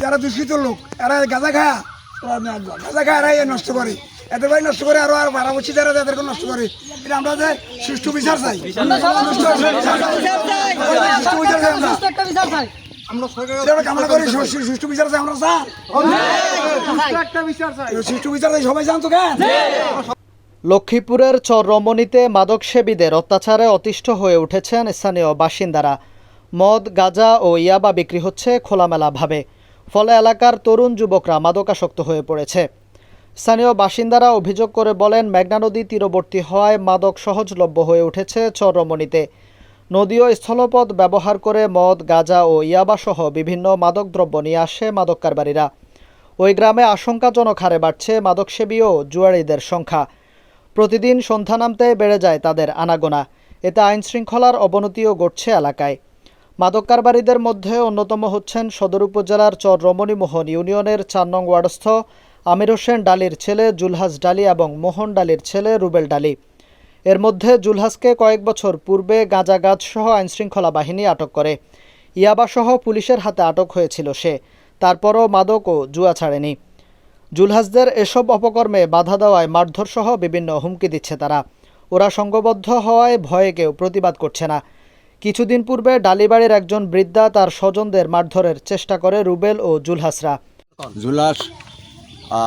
যারা দূষিত লোক এরা গাঁজা খায়। গাঁজা খায় এরাই নষ্ট করে। এদের বাড়ি নষ্ট করে আরও আর বারা বছর যারা এদেরকে নষ্ট করে। এটা আমরা যে সুষ্ঠু বিচার চাই। সুষ্ঠু বিচার চাই। সুষ্ঠু বিচার চাই। আমরা। সুষ্ঠু বিচার চাই। আমরা স্যার। সুষ্ঠু বিচার চাই। সবাই জানতো কেন লক্ষ্মীপুরের চর রমণীতে মাদকসেবীদের অত্যাচারে অতিষ্ঠ হয়ে উঠেছেন স্থানীয় বাসিন্দারা। মদ গাঁজা ও ইয়াবা বিক্রি হচ্ছে খোলামেলাভাবে। ফলে এলাকার তরুণ যুবকরা মাদকাসক্ত হয়ে পড়েছে। স্থানীয় বাসিন্দারা অভিযোগ করে বলেন, মেঘনা নদী তীরবর্তী হওয়ায় মাদক সহজলভ্য হয়ে উঠেছে চরমণিতে রমণীতে নদী স্থলপথ ব্যবহার করে মদ, গাঁজা ও ইয়াবাসহ বিভিন্ন মাদকদ্রব্য নিয়ে আসে মাদক কারবারিরা ওই গ্রামে আশঙ্কাজনক হারে বাড়ছে মাদকসেবী ও জুয়ারিদের সংখ্যা। প্রতিদিন সন্ধ্যা নামতে বেড়ে যায় তাদের আনাগোনা। এতে আইনশৃঙ্খলার অবনতিও ঘটছে এলাকায়। মাদক কারবারিদের মধ্যে অন্যতম হচ্ছেন সদর উপজেলার চর রমণীমোহন ইউনিয়নের চার নং ওয়ার্ডস্থ আমির হোসেন ডালির ছেলে, জুলহাস ডালি এবং মোহন ডালির ছেলে, রুবেল ডালি। এর মধ্যে জুলহাসকে কয়েক বছর পূর্বে গাঁজা গাছ সহ আইনশৃঙ্খলা বাহিনী আটক করে। ইয়াবাসহ পুলিশের হাতে আটক হয়েছিল সে। তারপরও মাদক ও জুয়া ছাড়েনি। জুলহাসদের এসব অপকর্মে বাধা দেওয়ায় মারধর সহ বিভিন্ন হুমকি দিচ্ছে তারা। ওরা সংঘবদ্ধ হওয়ায় ভয়ে কেউ প্রতিবাদ করছে না। কিছুদিন পূর্বে ডালিবাড়ির একজন বৃদ্ধা তার স্বজনদের মারধরের চেষ্টা করে রুবেল ও জুলহাসরা। জুলাস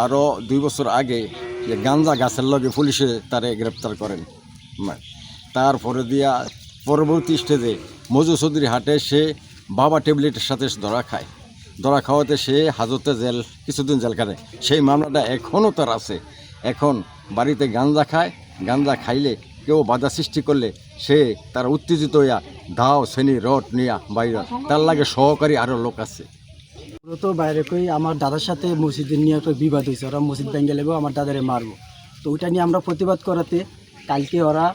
আরও দুই বছর আগে যে গাঞ্জা গাছের লগে পুলিশে তারে গ্রেপ্তার করেন। তারপরে দিয়া পরবর্তী স্টেজে মজু চৌধুরী হাটে সে বাবা ট্যাবলেটের সাথে ধরা খায়। ধরা খাওয়াতে সে হাজতে জেল, কিছুদিন জেল কাটে সেই মামলাটা এখনও তার আছে। এখন বাড়িতে গাঞ্জা খায়, গাঞ্জা খাইলে কেউ বাধা সৃষ্টি করলে সে তার উত্তেজিত হইয়া দাও শ্রেণি রড নিয়া বাইরে। তার লাগে সহকারী আরও লোক আছে। মূলত বাইরে কই আমার দাদার সাথে মসজিদের নিয়ে একটা বিবাদ হয়েছে ওরা মসজিদ ভেঙে নেব আমার দাদারে মারবো। তো ওইটা নিয়ে আমরা প্রতিবাদ করাতে কালকে ওরা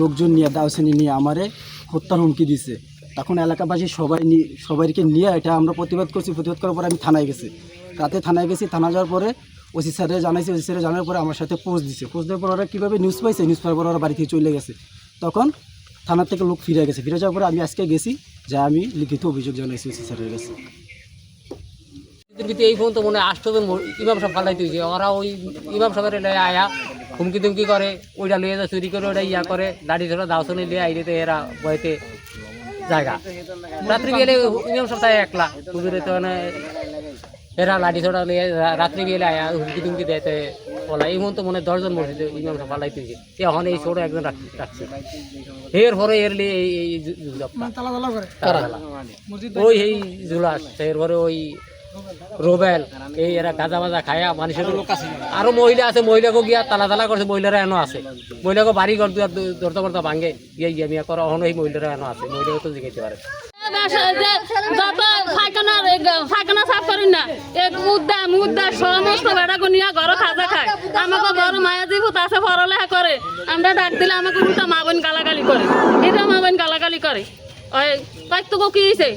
লোকজন নিয়ে দাওসেনি নিয়ে আমারে হত্যার হুমকি দিছে। তখন এলাকাবাসী সবাই সবাইকে নিয়ে এটা আমরা প্রতিবাদ করছি। প্রতিবাদ করার পরে আমি থানায় গেছি। রাতে থানায় গেছি, থানা যাওয়ার পরে ওসি স্যারে জানাইছে, ওসি স্যারে জানার পরে আমার সাথে পোস্ট দিছে। পোস্ট দেওয়ার পর ওরা কীভাবে নিউজ পাইছে? নিউজ পাওয়ার পর ওরা বাড়ি থেকে চলে গেছে। তখন থানার থেকে লোক ফিরে গেছে। ফিরে যাওয়ার পরে আমি আজকে গেছি যা আমি লিখিত অভিযোগ জানাইছি ওসি স্যারের কাছে। এই পর্যন্ত মনে হয় আষ্টজন ইমাম সাহেব ফালাইতে হয়েছে। ওরা ওই ইমাম সাহেবের আয়া হুমকি তুমকি করে ওইটা লিয়ে চুরি করে ওটা ইয়া করে, দাড়ি ধরে দাওসনে লিয়ে আইলে এরা বইতে জায়গা। রাত্রি গেলে ইমাম সাহেব তাই একলা। হুজুরে তো মানে এরা লাঠি ছোটা লিয়ে রাত্রি গেলে আয়া হুমকি তুমকি দেয় বলা এই মন তো মনে দশজন মসজিদে ইমাম সাহেব ফালাইতে এখন এই ছোট একজন রাখছে। এর পরে এর লিয়ে এই তারালা। ওই এই জুলাস এরপরে ওই রোবেল এই এরা গাঁজা মাজা খায়া মানুষের আরও মহিলা আছে মহিলাকে গিয়া তালা তালা করছে মহিলারা এনো আছে। মহিলাকে বাড়ি ঘর দুয়ার দরজা করতে ভাঙে। গিয়ে গিয়ে মিয়া করো অহনো এই মহিলারা এনো আছে। মহিলাকে তো জিজ্ঞাসা পারে। যত ফাইখানা ফাইখানা সাফ করি না এক মুদ্দা মুদ্দা সমস্ত বেড়াকে নিয়ে ঘর খাজা খায় আমাকে বড় মায়া দিব তাছে পড়ালেখা করে আমরা ডাক দিলে আমাকে উল্টা মা বোন গালাগালি করে এটা মা বোন গালাগালি করে ওই তাই তো কি হয়েছে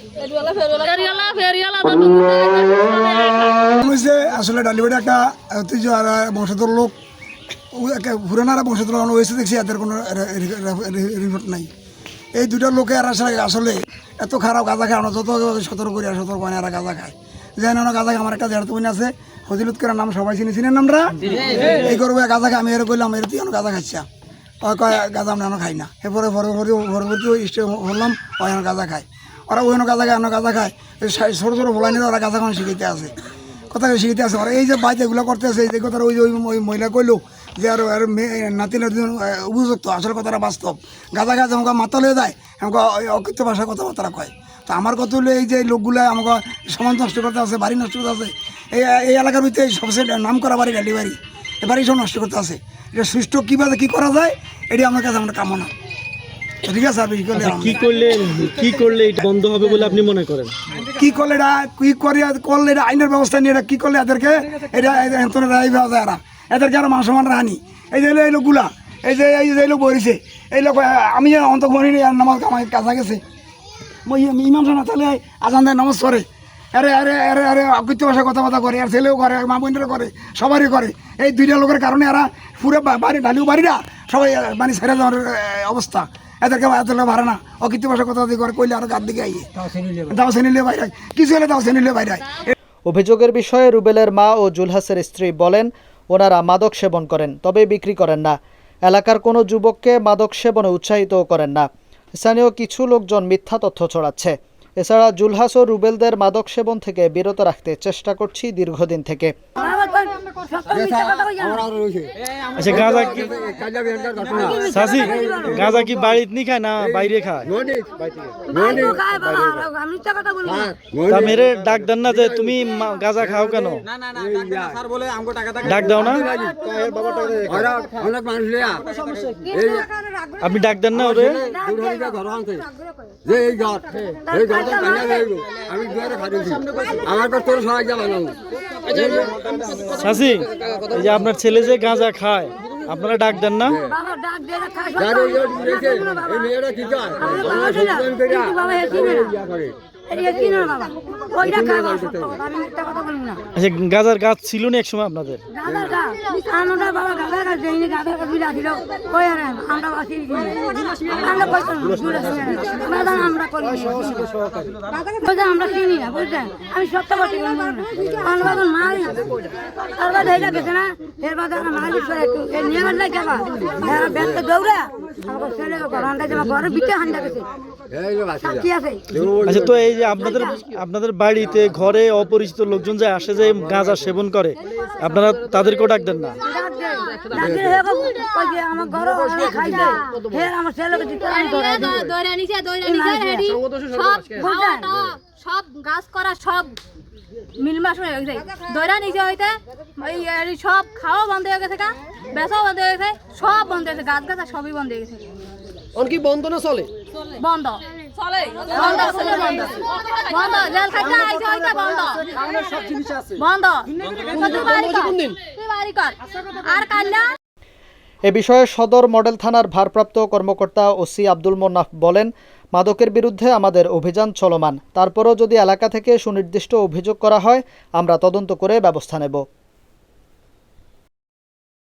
ফেরিয়ালা ফেরিয়ালা তো হয়েছে আসলে ডালিবাড়ি একটা ঐতিহ্য আর বংশধর লোক পুরানারা বংশধর হয়েছে দেখছি এদের কোনো রিপোর্ট নাই এই দুটা লোকে আর আসলে আসলে এত খারাপ গাঁজা খায়, আমরা যত সতর্ক করি আর সতর্ক হয় এরা গাঁজা খায়। যেন গাঁজা খায়, আমার একটা দেড় বোন আছে ফজিলত করার নাম সবাই চিনি, চিনেন আমরা এই করব গাঁজা খাই আমি এর কইলাম, এর তুই গাঁজা খাচ্ছা কয় গাঁজা আমরা খাই না। এরপরে পরবর্তী পরবর্তী ইষ্ট হলাম, ওই গাঁজা খায়। ওরা ওই গাঁজা খায় এখনও গাঁজা খায়। ছোটো ছোটো ভোলাই নিয়ে ওরা গাঁজা খাওয়ানো শিখিতে আছে। কথা শিখিতে আছে। ওরা এই যে বাইতে এগুলো করতে আছে, এই যে কথা ওই ওই মহিলা কইলো যে আর আর নাতি নাতি উপযুক্ত আসলে কথাটা বাস্তব গাঁজা গাছ আমাকে মাথা লয়ে যায় আমাকে অকৃত্য ভাষায় কথাবার্তা কয় তো আমার কথা হলো এই যে লোকগুলো আমাকে সমাজ নষ্ট করতে আছে বাড়ি নষ্ট করতে আছে এই এই এলাকার ভিতরে সবচেয়ে নাম করা বাড়ি গালি বাড়ি এ বাড়ি সব নষ্ট করতে আছে এটা সুষ্ঠু কীভাবে কী করা যায় এটি আমার কাছে আমার কামনা ঠিক আছে আপনি কি করলে কি করলে এটা বন্ধ হবে বলে আপনি মনে করেন কি করলে এটা কি করে করলে এটা আইনের ব্যবস্থা নিয়ে এটা কি করলে এদেরকে এটা এরা এদেরকে আরও মান সমান রানি এই যে এই লোকগুলা এই যে এই যে এই লোক বলেছে এই লোক আমি অন্ত করি নামাজ কামাই কাজা গেছে মই ইমাম সানা তাহলে আজান দেয় নামাজ করে আরে আরে আরে আরে অকৃত্য ভাষা কথাবার্তা করে আর ছেলেও করে মা বোনেরও করে সবারই করে। এই দুইটা লোকের কারণে এরা পুরো বাড়ি ঢালিও বাড়িরা সবাই মানে ছেড়ে যাওয়ার অবস্থা। এদেরকে এদেরকে ভাড়া না অকৃত্য ভাষা কথা করে কইলে আরও গার দিকে আইয়ে দাও লিয়ে বাইরে। কিছু হলে দাও লিয়ে বাইরে। অভিযোগের বিষয়ে রুবেলের মা ও জুলহাসের স্ত্রী বলেন ওনারা মাদক সেবন করেন, তবে বিক্রি করেন না। এলাকার কোনো যুবককে মাদক সেবনে উৎসাহিতও করেন না। স্থানীয় কিছু লোকজন মিথ্যা তথ্য ছড়াচ্ছে। এছাড়া জুলহাস ও রুবেলদের মাদক সেবন থেকে বিরত রাখতে চেষ্টা করছি দীর্ঘদিন থেকে। আচ্ছা গাঁজা কি চাষি গাঁজা কি বাড়িতে নি খায় না বাইরে খায়? তা মেরে ডাক দেন না যে তুমি গাঁজা খাও কেন? ডাক দাও না। আপনি ডাক দেন না ওরে। চাষি এই যে আপনার ছেলে যে গাঁজা খায় আপনারা ডাক দেন না আচ্ছা গাঁজার গাছ ছিল না এক সময় আপনাদের আমরা চিনি না বুঝলেন আমি সত্য বলতে আমরা মারি তারপর এইটা গেছে না? এরপর মারি একটু। নিয়ে গেলে ব্যাংকে দৌড়া। আমাকে ছেলে ঘরে ভিতরে হান্ডা গেছে। আচ্ছা তো এই যে আপনাদের আপনাদের বাড়িতে ঘরে অপরিচিত লোকজন যে আসে যে গাঁজা সেবন করে আপনারা তাদেরকেও ডাক দেন না? সব গাছ করা সব মিলমাস হয়ে গেছে দৌড়া নিচে হইতে সব খাওয়া বন্ধ হয়ে গেছে গা বেচাও বন্ধ হয়ে গেছে সব বন্ধ হয়ে গেছে গাছ গাছা সবই বন্ধ হয়ে গেছে কি বন্ধ না চলে? বন্ধ। চলে। বন্ধ বন্ধ বন্ধ। জেল খাইতে আইছে হইতে বন্ধ। বন্ধ। তুই বাড়ি কর তুই বাড়ি কর। আর কাল্লা এ বিষয়ে সদর মডেল থানার ভারপ্রাপ্ত কর্মকর্তা ওসি আব্দুল মোন্নাফ বলেন মাদকের বিরুদ্ধে আমাদের অভিযান চলমান। তারপরও যদি এলাকা থেকে সুনির্দিষ্ট অভিযোগ করা হয় আমরা তদন্ত করে ব্যবস্থা নেব।